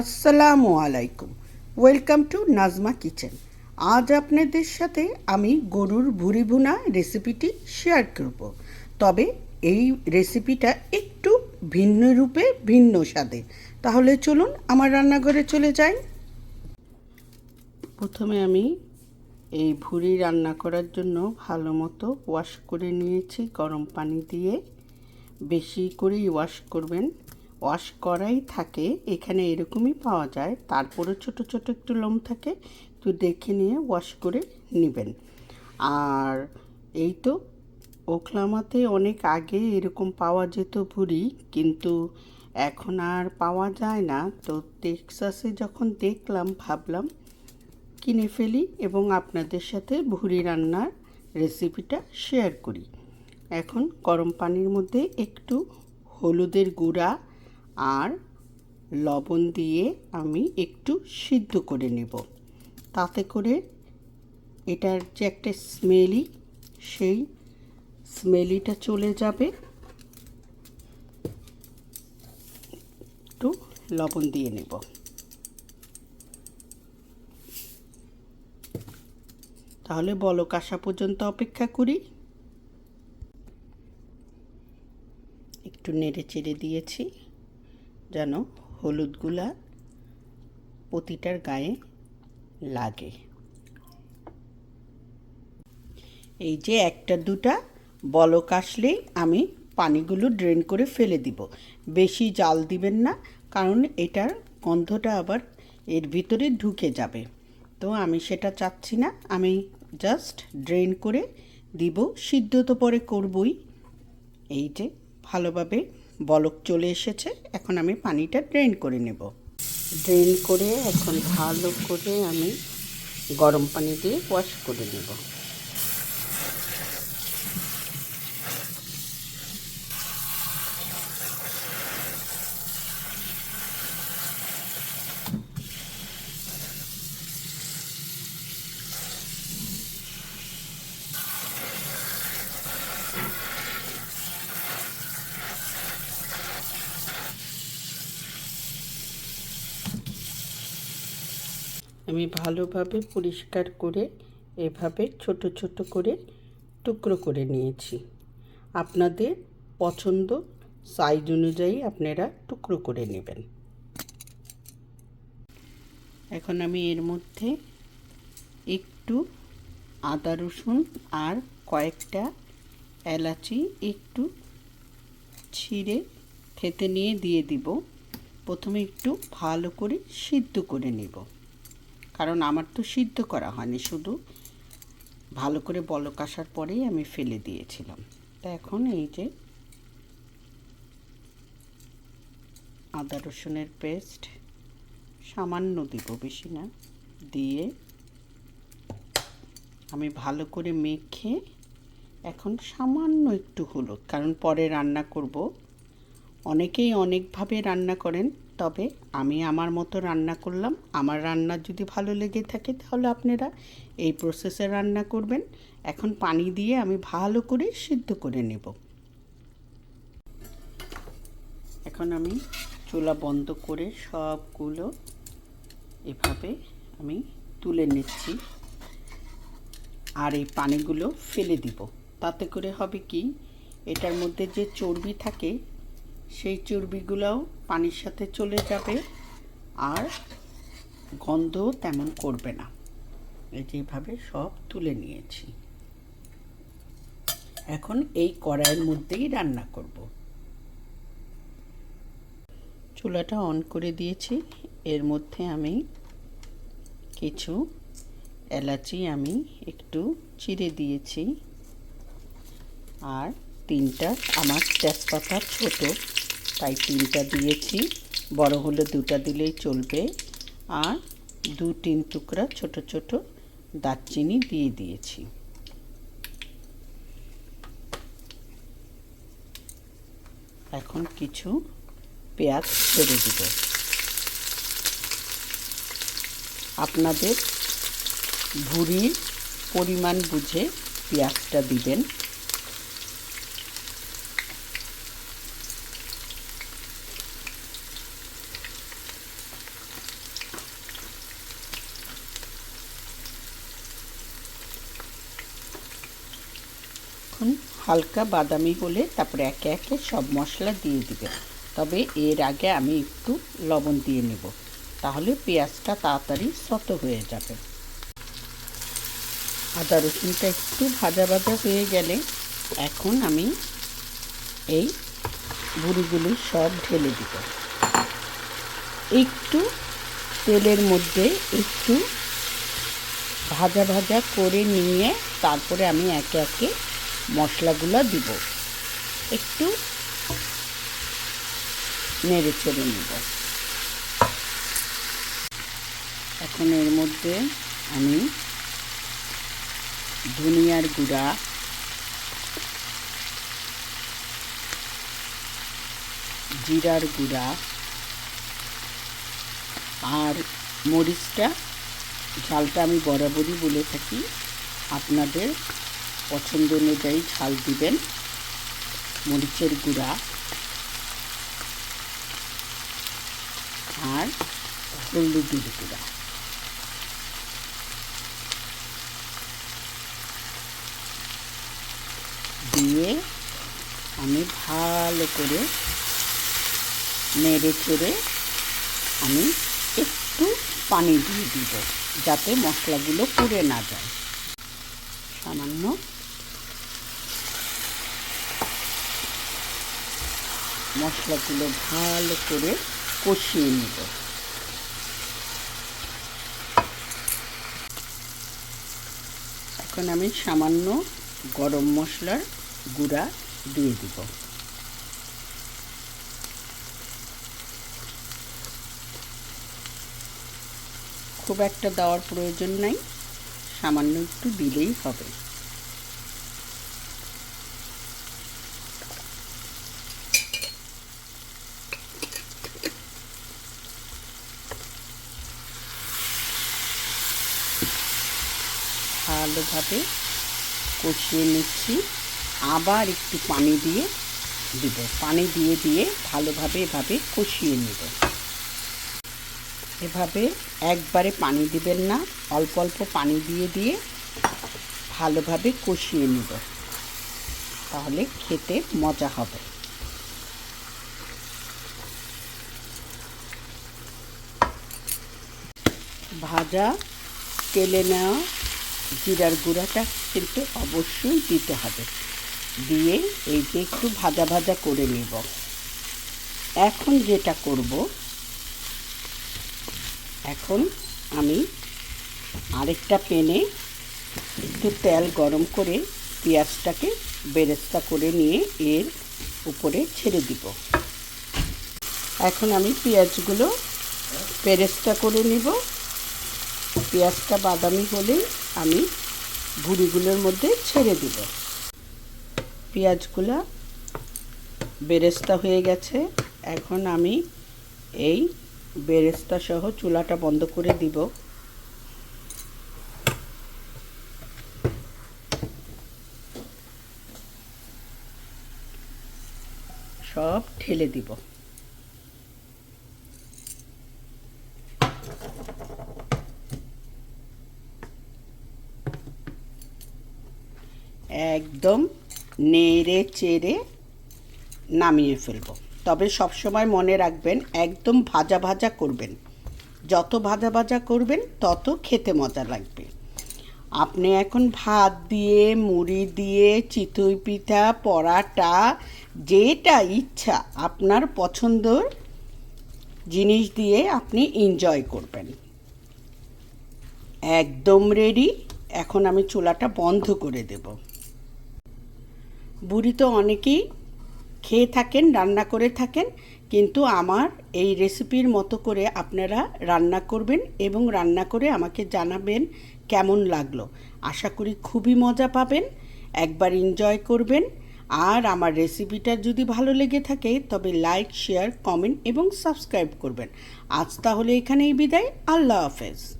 আসসালামু আলাইকুম। Welcome to Nazma kitchen আজ আপনাদের সাথে আমি গরুর ভুড়ি ভুনা রেসিপিটি শেয়ার করব। তবে এই রেসিপিটা একটু ভিন্ন রূপে ভিন্ন স্বাদে তাহলে চলুন আমার রান্নাঘরে চলে যাই। প্রথমে আমি এই ভুড়ি রান্না করার জন্য ভালো মতো ওয়াশ করে নিয়েছি, গরম পানি দিয়ে। বেশি করেই ওয়াশ করবেন। ওয়াশ করাই থাকে, এখানে এরকমই পাওয়া যায়। তারপরে ছোট ছোট একটু লোম থাকে, একটু দেখে নিয়ে ওয়াশ করে নেবেন। আর এই তো ওখলামাতে অনেক আগে এরকম পাওয়া যেত ভুড়ি, কিন্তু এখন আর পাওয়া যায় না। তো টেক্সাসে যখন দেখলাম, ভাবলাম কিনে ফেলি এবং আপনাদের সাথে ভুড়ি রান্নার রেসিপিটা শেয়ার করি। এখন গরম পানির মধ্যে একটু হলুদের গুঁড়া আর লবণ দিয়ে আমি একটু সিদ্ধ করে নেব। তাতে করে এটার যে একটা স্মেলি, সেই স্মেলিটা চলে যাবে। একটু লবণ দিয়ে নেব। তাহলে বলক আসা পর্যন্ত অপেক্ষা করি। একটু নেড়ে চেড়ে দিয়েছি। যেন হলুদগুলা প্রতিটার গায়ে লাগে। এই যে একটা দুটা বলক আসলেই আমি পানিগুলো ড্রেন করে ফেলে দিব। বেশি জাল দিবেন না, কারণ এটার গন্ধটা আবার এর ভিতরে ঢুকে যাবে। তো আমি সেটা চাচ্ছি না, আমি জাস্ট ড্রেন করে দিব, সিদ্ধ তো পরে করবই। এই যে ভালোভাবে বলক চলে এসেছে। এখন আমি পানিটা ড্রেন করে নেব। ড্রেন করে এখন ভালো করে আমি গরম পানি দিয়ে ওয়াশ করে নেব। আমি ভালোভাবে পরিষ্কার করে এভাবে ছোট ছোট করে টুকরো করে নিয়েছি। আপনাদের পছন্দ সাইজ অনুযায়ী আপনারা টুকরো করে নেবেন। এখন আমি এর মধ্যে একটু আদা রসুন আর কয়েকটা এলাচি একটু ছিঁড়ে থেতে নিয়ে দিয়ে দিব। প্রথমে একটু ভালো করে সিদ্ধ করে নেব। কারণ আমার তো সিদ্ধ করা হয়নি, শুধু ভালো করে বলক আসার পরেই আমি ফেলে দিয়েছিলাম। তা এখন এই যে আদা রসুনের পেস্ট সামান্য দিব বেশি না, দিয়ে আমি ভালো করে মেখে এখন সামান্য একটু হলুদ, কারণ পরে রান্না করব। অনেকেই অনেকভাবে রান্না করেন তবে আমি আমার মতো রান্না করলাম। আমার রান্না যদি ভালো লেগে থাকে তাহলে আপনারা এই প্রসেসে রান্না করবেন। এখন পানি দিয়ে আমি ভালো করে সিদ্ধ করে নেব। এখন আমি চুলা বন্ধ করে সবগুলো এভাবে আমি তুলে নিচ্ছি। আর এই পানিগুলো ফেলে দিব। তাতে করে হবে কি? এটার মধ্যে যে চর্বি থাকে সেই চর্বিগুলোও পানির সাথে চলে যাবে আর গন্ধও তেমন করবে না। এই যেভাবে সব তুলে নিয়েছি। এখন এই কড়াইয়ের মধ্যেই রান্না করব। চুলাটা অন করে দিয়েছি। এর মধ্যে আমি কিছু এলাচি আমি একটু চিড়ে দিয়েছি। আর তিনটা আমার তেজপাতা ছোট তাই তিনটা দিয়েছি। বড় হলে দুটা দিলেই চলবে। আর দু তিন টুকরা ছোট ছোট দারচিনি দিয়ে দিয়েছি। এখন কিছু পেঁয়াজ ছেড়ে দেব। আপনাদের ভুড়ির পরিমাণ বুঝে পেঁয়াজটা দিবেন এখন হালকা বাদামি হলে তারপরে একে একে সব মশলা দিয়ে দিবে। তবে এর আগে আমি একটু লবণ দিয়ে নেব। তাহলে পেঁয়াজটা তাড়াতাড়ি শত হয়ে যাবে। আদা রসুনটা একটু ভাজা ভাজা হয়ে গেলে এখন আমি এই বুড়িগুলি সব ঢেলে দিব। একটু তেলের মধ্যে একটু ভাজা ভাজা করে নিয়ে তারপরে আমি একে একে মশলাগুলো দিব। একটু নেড়ে চেড়ে নেব। এখন এর মধ্যে আমি ধনিয়ার গুঁড়া, জিরার গুঁড়া আর মরিচটা, ঝালটা আমি বরাবরই বলে থাকি। আপনাদের পছন্দ অনুযায়ী ঝাল দিবেন। মরিচের গুঁড়া। আর হলুদের গুঁড়া। দিয়ে আমি ভালো করে নেড়ে চেড়ে আমি একটু পানি দিয়ে দিব, যাতে মশলাগুলো পুড়ে না যায়। সামান্য মশলাগুলো ভালো করে কষিয়ে নেব। এখন আমি সামান্য গরম মশলার গুঁড়া দিয়ে দিব। খুব একটা দেওয়ার প্রয়োজন নাই, সামান্য একটু দিলেই হবে। ভালোভাবে কষিয়ে নিচ্ছি। আবার একটু পানি দিয়ে দিব। পানি দিয়ে দিয়ে ভালোভাবে এভাবে কষিয়ে নেব। এভাবে একবারে পানি দিবেন না। অল্প অল্প পানি দিয়ে দিয়ে ভালোভাবে কষিয়ে নেব। তাহলে খেতে মজা হবে। ভাজা, তেলে নেওয়া জিরার গুঁড়াটা কিন্তু অবশ্যই দিতে হবে। দিয়ে এই যে একটু ভাজা ভাজা করে নেব। এখন যেটা করব, এখন আমি আরেকটা পেনে একটু তেল গরম করে পেঁয়াজটাকে বেরেস্তা করে নিয়ে এর উপরে ছেড়ে দিব। এখন আমি পেঁয়াজগুলো বেরেস্তা করে নিব। পেঁয়াজটা বাদামি হলেই আমি ভুড়িগুলোর মধ্যে ছেড়ে দিব। পেঁয়াজগুলো বেরেস্তা হয়ে গেছে। এখন আমি এই বেরেস্তা সহ চুলাটা বন্ধ করে দিব। সব ঢেলে দিব। একদম নেড়ে চেড়ে নামিয়ে ফেলব। তবে সবসময় মনে রাখবেন, একদম ভাজা ভাজা করবেন। যত ভাজা ভাজা করবেন, তত খেতে মজা লাগবে। আপনি এখন ভাত দিয়ে, মুড়ি দিয়ে, চিতই পিঠা, পরাটা, যেটা ইচ্ছা, আপনার পছন্দর জিনিস দিয়ে আপনি এনজয় করবেন। একদম রেডি এখন আমি চুলাটা বন্ধ করে দেব। বুড়ি তো অনেকেই খেয়ে থাকেন, রান্না করে থাকেন, কিন্তু আমার এই রেসিপির মতো করে আপনারা রান্না করবেন এবং রান্না করে আমাকে জানাবেন কেমন লাগল। আশা করি খুবই মজা পাবেন, একবার এনজয় করবেন। আর আমার রেসিপিটা যদি ভালো লেগে থাকে, তবে লাইক শেয়ার কমেন্ট এবং সাবস্ক্রাইব করবেন। আজ তাহলে এখানেই বিদায়, আল্লাহ হাফেজ।